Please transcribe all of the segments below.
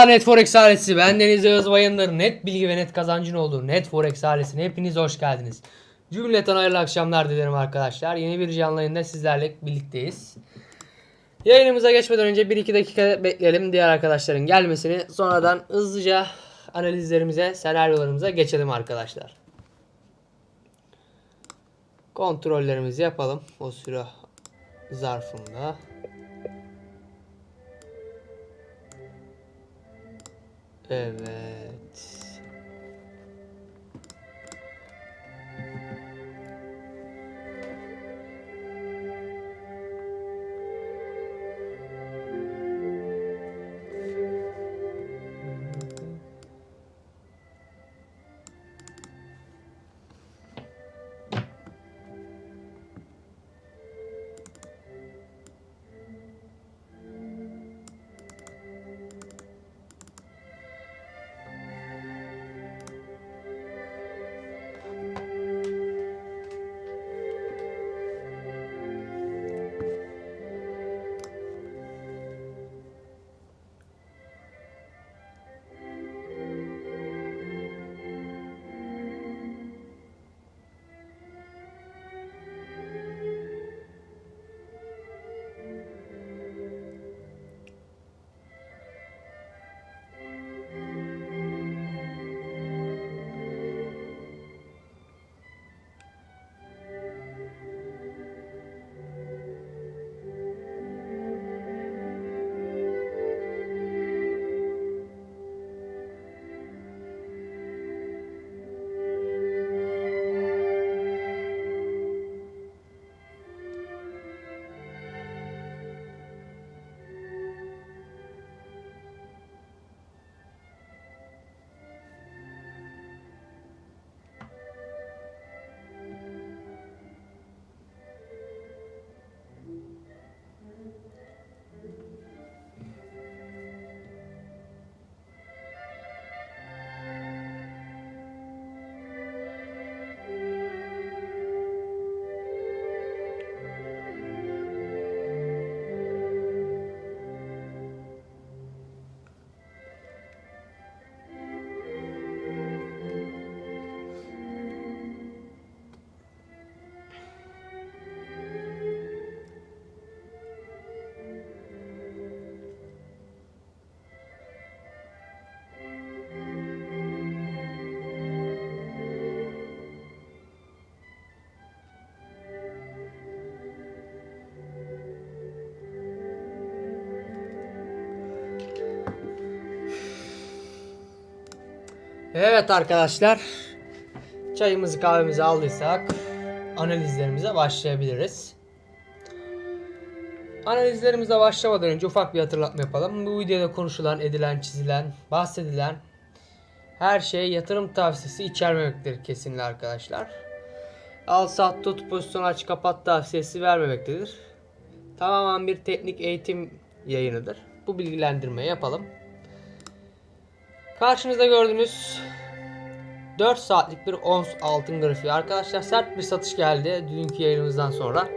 Merhabalar Net Forex ailesi. Ben Deniz Yağız Bayındır. Net bilgi ve net kazancın olduğu Net Forex ailesine hepiniz hoş geldiniz. Cümleten hayırlı akşamlar dilerim arkadaşlar. Yeni bir canlı yayında sizlerle birlikteyiz. Yayınımıza geçmeden önce 1-2 dakika bekleyelim diğer arkadaşların gelmesini. Sonradan hızlıca analizlerimize, senaryolarımıza geçelim arkadaşlar. Kontrollerimizi yapalım o süre zarfında. Evet. Evet arkadaşlar. Çayımızı kahvemizi aldıysak analizlerimize başlayabiliriz. Analizlerimize başlamadan önce ufak bir hatırlatma yapalım. Bu videoda konuşulan, edilen, çizilen, bahsedilen her şey yatırım tavsiyesi içermemektedir kesinlikle arkadaşlar. Al sat tut pozisyon aç kapat tavsiyesi vermemektedir. Tamamen bir teknik eğitim yayınıdır. Bu bilgilendirmeyi yapalım. Karşınızda gördüğünüz 4 saatlik bir ons altın grafiği. Arkadaşlar sert bir satış geldi dünkü yayınımızdan sonra.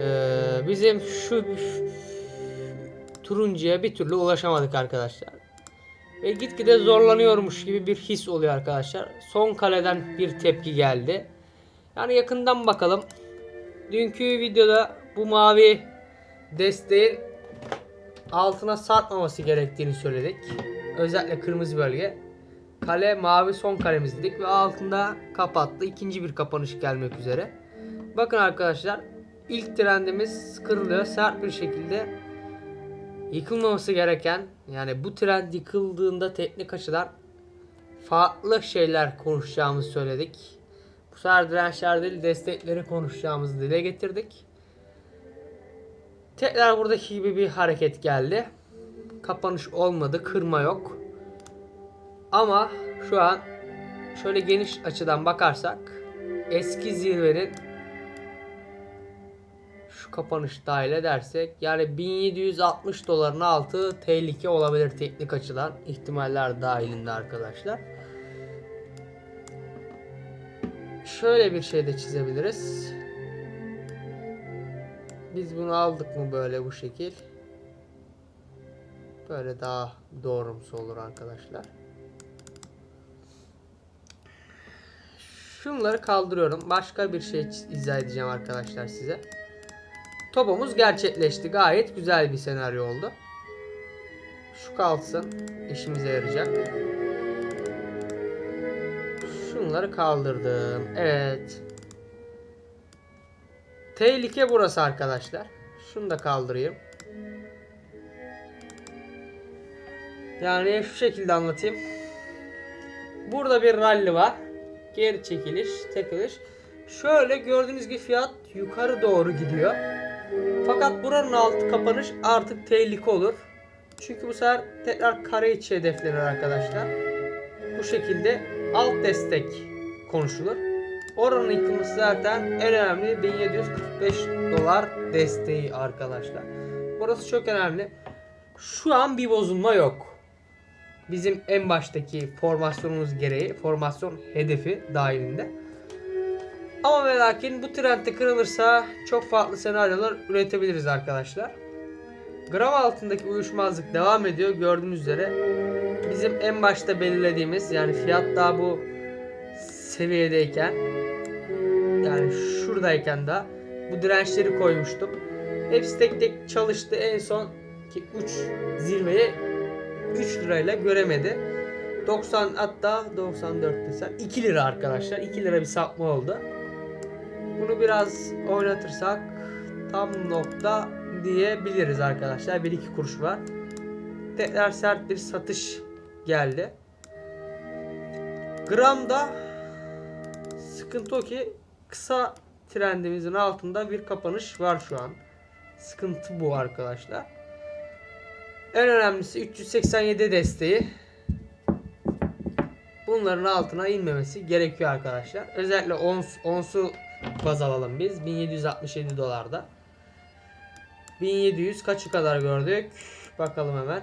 Ee, bizim şu turuncuya bir türlü ulaşamadık arkadaşlar. Ve gitgide zorlanıyormuş gibi bir his oluyor arkadaşlar. Son kaleden bir tepki geldi. Yani yakından bakalım. Dünkü videoda bu mavi desteğin altına sarkmaması gerektiğini söyledik. Özellikle kırmızı bölge. Kale mavi son kalemiz dedik ve altında kapattı. İkinci bir kapanış gelmek üzere. Bakın arkadaşlar ilk trendimiz kırılıyor. Sert bir şekilde yıkılmaması gereken yani bu trend yıkıldığında teknik açıdan farklı şeyler konuşacağımızı söyledik. Bu sefer dirençler değil destekleri konuşacağımızı dile getirdik. Tekrar buradaki gibi bir hareket geldi. Kapanış olmadı. Kırma yok. Ama şu an şöyle geniş açıdan bakarsak eski zirvenin şu kapanış dahil edersek yani 1760 doların altı tehlike olabilir teknik açıdan ihtimaller dahilinde arkadaşlar. Şöyle bir şey de çizebiliriz. Biz bunu aldık mı böyle bu şekil? Böyle daha doğrumsu olur arkadaşlar. Şunları kaldırıyorum. Başka bir şey izah edeceğim arkadaşlar size. Topumuz gerçekleşti. Gayet güzel bir senaryo oldu. Şu kalsın. işimize yarayacak. Şunları kaldırdım. Evet. Tehlike burası arkadaşlar. Şunu da kaldırayım. Yani şu şekilde anlatayım. Burada bir rally var. Geri çekiliş, tekiliş. Şöyle gördüğünüz gibi fiyat yukarı doğru gidiyor. Fakat buranın altı kapanış artık tehlike olur. Çünkü bu sefer tekrar kare içi hedeflenir arkadaşlar. Bu şekilde alt destek konuşulur. Oranın yıkılması zaten en önemli 1745 dolar desteği arkadaşlar. Burası çok önemli. Şu an bir bozulma yok. Bizim en baştaki formasyonumuz gereği, formasyon hedefi dahilinde. Ama ve lakin bu trendde kırılırsa çok farklı senaryolar üretebiliriz arkadaşlar. Gram altındaki uyuşmazlık devam ediyor gördüğünüz üzere. Bizim en başta belirlediğimiz yani fiyat daha bu seviyedeyken yani şuradayken de bu dirençleri koymuştum. Hepsi tek tek çalıştı. En son ki uç zirveyi 3 lirayla göremedi. 90 hatta 94 desem 2 lira arkadaşlar. 2 lira bir sapma oldu. Bunu biraz oynatırsak tam nokta diyebiliriz arkadaşlar. 1-2 kuruş var. Tekrar sert bir satış geldi. Gramda sıkıntı o ki kısa trendimizin altında bir kapanış var şu an. Sıkıntı bu arkadaşlar. En önemlisi 387 desteği. Bunların altına inmemesi gerekiyor arkadaşlar. Özellikle ons, onsu baz alalım biz. 1767 dolarda. 1700 kaçı kadar gördük? Bakalım hemen.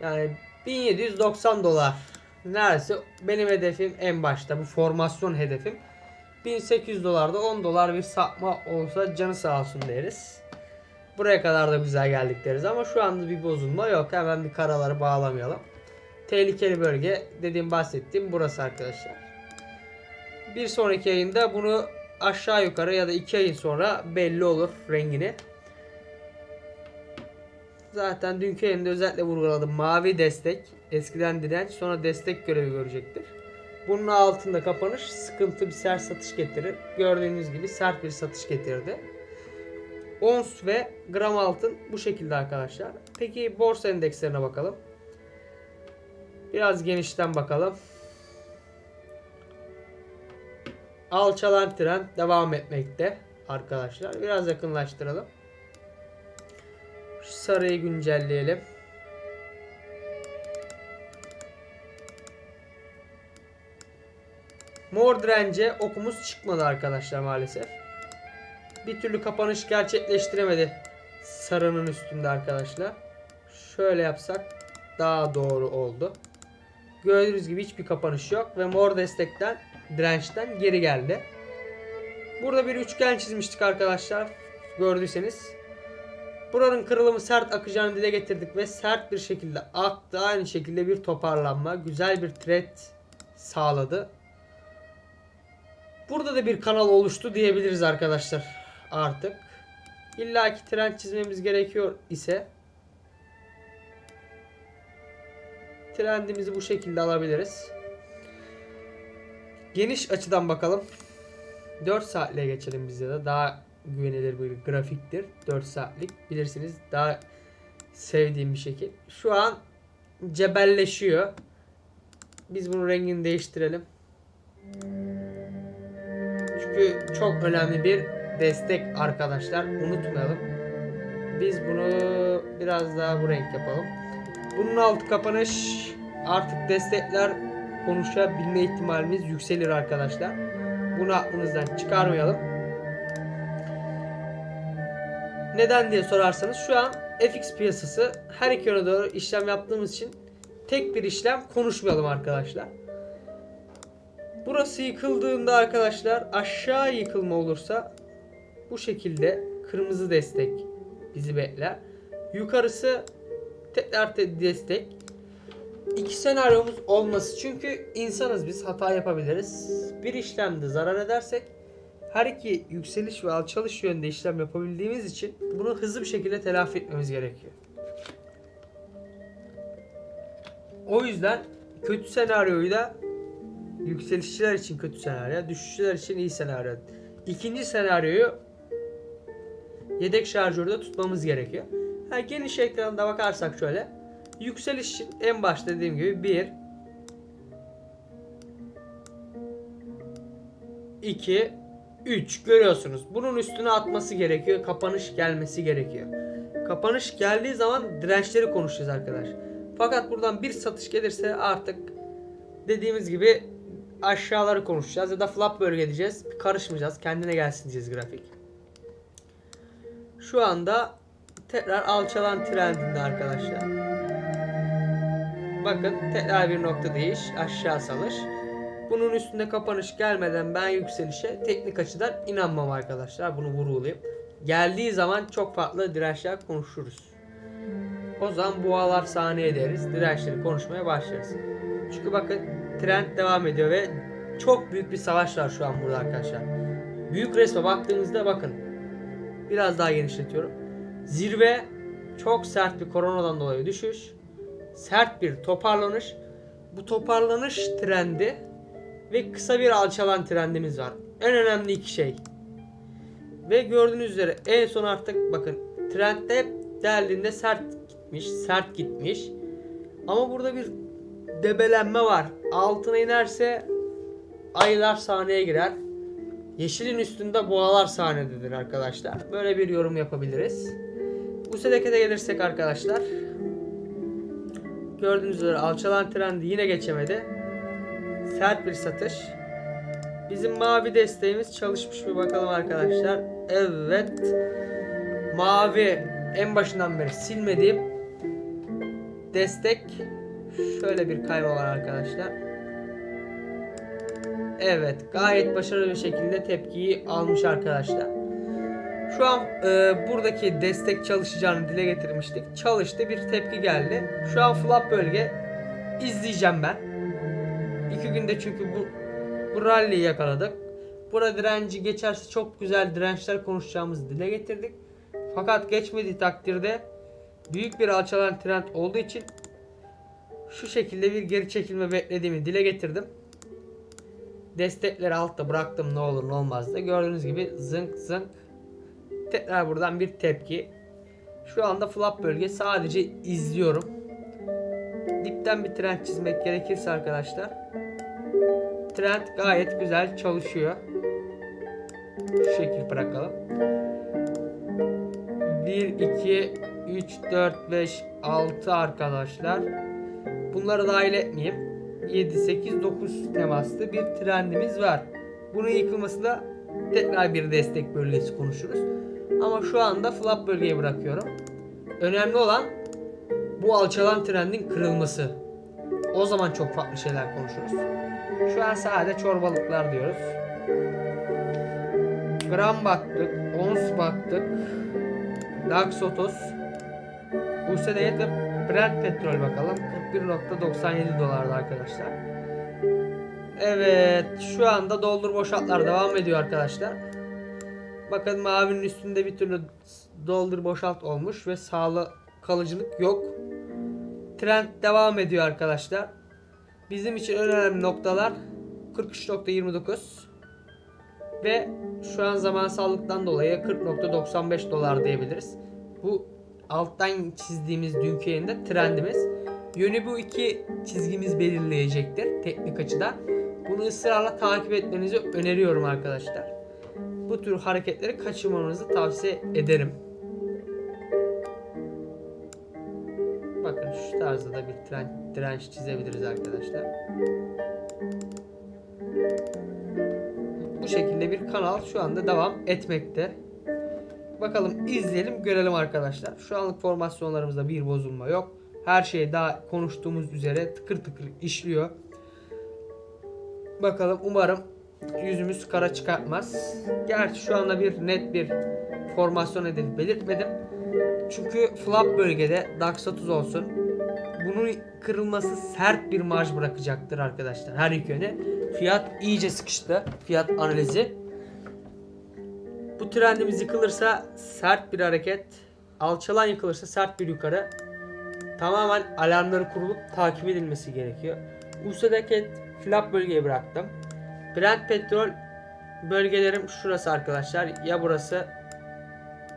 Yani 1790 dolar. Neredeyse benim hedefim en başta bu formasyon hedefim. 1800 dolarda 10 dolar bir sapma olsa canı sağ olsun deriz. Buraya kadar da güzel geldik deriz ama şu anda bir bozulma yok. Hemen bir karaları bağlamayalım. Tehlikeli bölge dediğim bahsettiğim burası arkadaşlar. Bir sonraki yayında bunu aşağı yukarı ya da 2 ayın sonra belli olur rengini. Zaten dünkü yayında özellikle vurguladım. Mavi destek. Eskiden direnç sonra destek görevi görecektir. Bunun altında kapanış sıkıntı bir sert satış getirir. Gördüğünüz gibi sert bir satış getirdi. Ons ve gram altın bu şekilde arkadaşlar. Peki borsa endekslerine bakalım. Biraz genişten bakalım. Alçalan trend devam etmekte arkadaşlar. Biraz yakınlaştıralım. Şu sarıyı güncelleyelim. Mor dirence okumuz çıkmadı arkadaşlar maalesef. Bir türlü kapanış gerçekleştiremedi sarının üstünde arkadaşlar. Şöyle yapsak daha doğru oldu. Gördüğünüz gibi hiçbir kapanış yok ve mor destekten dirençten geri geldi. Burada bir üçgen çizmiştik arkadaşlar. Gördüyseniz. Buranın kırılımı sert akacağını dile getirdik ve sert bir şekilde aktı. Aynı şekilde bir toparlanma. Güzel bir trend sağladı. Burada da bir kanal oluştu diyebiliriz arkadaşlar artık. İlla ki trend çizmemiz gerekiyor ise trendimizi bu şekilde alabiliriz. Geniş açıdan bakalım. 4 saatliğe geçelim biz ya da daha güvenilir bir grafiktir. 4 saatlik bilirsiniz daha sevdiğim bir şekil. Şu an cebelleşiyor. Biz bunun rengini değiştirelim. Çünkü çok önemli bir destek arkadaşlar. Unutmayalım. Biz bunu biraz daha bu renk yapalım. Bunun altı kapanış artık destekler konuşabilme ihtimalimiz yükselir arkadaşlar. Bunu aklınızdan çıkarmayalım. Neden diye sorarsanız şu an FX piyasası her iki yöne doğru işlem yaptığımız için tek bir işlem konuşmayalım arkadaşlar. Burası yıkıldığında arkadaşlar aşağı yıkılma olursa bu şekilde kırmızı destek bizi bekler. Yukarısı tekrar te- destek. İki senaryomuz olması çünkü insanız biz hata yapabiliriz. Bir işlemde zarar edersek her iki yükseliş ve alçalış yönünde işlem yapabildiğimiz için bunu hızlı bir şekilde telafi etmemiz gerekiyor. O yüzden kötü senaryoyu da yükselişçiler için kötü senaryo, düşüşçüler için iyi senaryo. İkinci senaryoyu yedek şarjörde tutmamız gerekiyor. Ha, geniş ekranda bakarsak şöyle. Yükseliş için en başta dediğim gibi 1 2 3 görüyorsunuz. Bunun üstüne atması gerekiyor. Kapanış gelmesi gerekiyor. Kapanış geldiği zaman dirençleri konuşacağız arkadaş. Fakat buradan bir satış gelirse artık dediğimiz gibi aşağıları konuşacağız ya da flap bölge diyeceğiz. Karışmayacağız. Kendine gelsin diyeceğiz grafik. Şu anda tekrar alçalan trendinde arkadaşlar. Bakın tekrar bir nokta değiş. Aşağı salış. Bunun üstünde kapanış gelmeden ben yükselişe teknik açıdan inanmam arkadaşlar. Bunu vurgulayayım. Geldiği zaman çok farklı dirençler konuşuruz. O zaman boğalar saniye deriz. Dirençleri konuşmaya başlarız. Çünkü bakın trend devam ediyor ve çok büyük bir savaş var şu an burada arkadaşlar. Büyük resme baktığımızda bakın. Biraz daha genişletiyorum. Zirve çok sert bir koronadan dolayı düşüş. Sert bir toparlanış. Bu toparlanış trendi ve kısa bir alçalan trendimiz var. En önemli iki şey. Ve gördüğünüz üzere en son artık bakın trendde hep deldiğinde sert gitmiş, sert gitmiş. Ama burada bir debelenme var. Altına inerse aylar sahneye girer. Yeşilin üstünde boğalar sahnededir arkadaşlar. Böyle bir yorum yapabiliriz. Bu sedekede gelirsek arkadaşlar. Gördüğünüz üzere alçalan trendi yine geçemedi. Sert bir satış. Bizim mavi desteğimiz çalışmış bir bakalım arkadaşlar. Evet. Mavi en başından beri silmediğim destek şöyle bir kayma var arkadaşlar. Evet gayet başarılı bir şekilde tepkiyi almış arkadaşlar. Şu an e, buradaki destek çalışacağını dile getirmiştik. Çalıştı bir tepki geldi. Şu an flap bölge izleyeceğim ben. İki günde çünkü bu, bu rally'yi yakaladık. Burada direnci geçerse çok güzel dirençler konuşacağımızı dile getirdik. Fakat geçmediği takdirde büyük bir alçalan trend olduğu için şu şekilde bir geri çekilme beklediğimi dile getirdim. Destekleri altta bıraktım ne olur ne olmaz da gördüğünüz gibi zınk zınk tekrar buradan bir tepki. Şu anda flap bölge sadece izliyorum. Dipten bir trend çizmek gerekirse arkadaşlar. Trend gayet güzel çalışıyor. Şu şekil bırakalım. 1, 2, 3, 4, 5, 6 arkadaşlar. Bunları dahil etmeyeyim. 7, 8, 9 temaslı bir trendimiz var. Bunun yıkılması da tekrar bir destek bölgesi konuşuruz. Ama şu anda flap bölgeye bırakıyorum. Önemli olan bu alçalan trendin kırılması. O zaman çok farklı şeyler konuşuruz. Şu an sadece çorbalıklar diyoruz. Gram baktık, ons baktık. Dax Otos, USD'ye de Brent petrol bakalım. 41.97 dolarda arkadaşlar. Evet şu anda doldur boşaltlar devam ediyor arkadaşlar. Bakın mavinin üstünde bir türlü doldur boşalt olmuş ve sağlı kalıcılık yok. Trend devam ediyor arkadaşlar. Bizim için önemli noktalar 43.29 ve şu an zamansallıktan dolayı 40.95 dolar diyebiliriz. Bu alttan çizdiğimiz dünkü yayında trendimiz. Yönü bu iki çizgimiz belirleyecektir teknik açıdan. Bunu ısrarla takip etmenizi öneriyorum arkadaşlar. Bu tür hareketleri kaçırmamanızı tavsiye ederim. Bakın şu tarzda da bir tren, direnç çizebiliriz arkadaşlar. Bu şekilde bir kanal şu anda devam etmekte. Bakalım izleyelim görelim arkadaşlar. Şu anlık formasyonlarımızda bir bozulma yok. Her şey daha konuştuğumuz üzere tıkır tıkır işliyor. Bakalım umarım yüzümüz kara çıkartmaz. Gerçi şu anda bir net bir formasyon hedefi belirtmedim. Çünkü flap bölgede DAX 30 olsun. Bunun kırılması sert bir marj bırakacaktır arkadaşlar her iki yöne. Fiyat iyice sıkıştı. Fiyat analizi. Bu trendimiz yıkılırsa sert bir hareket. Alçalan yıkılırsa sert bir yukarı. Tamamen alarmları kurulup takip edilmesi gerekiyor. USD'deki flap bölgeye bıraktım. Brent petrol bölgelerim şurası arkadaşlar. Ya burası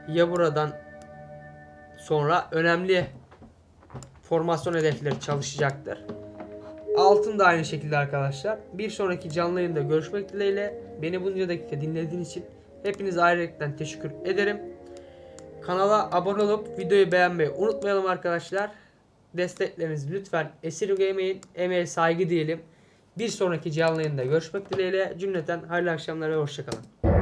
ya buradan sonra önemli formasyon hedefleri çalışacaktır. Altın da aynı şekilde arkadaşlar. Bir sonraki canlı yayında görüşmek dileğiyle. Beni bunca dakika dinlediğiniz için hepinize ayrıca teşekkür ederim. Kanala abone olup videoyu beğenmeyi unutmayalım arkadaşlar. Desteklerinizi lütfen esirgemeyin. Emeğe saygı diyelim. Bir sonraki canlı yayında görüşmek dileğiyle. Cümleten hayırlı akşamlar ve hoşçakalın.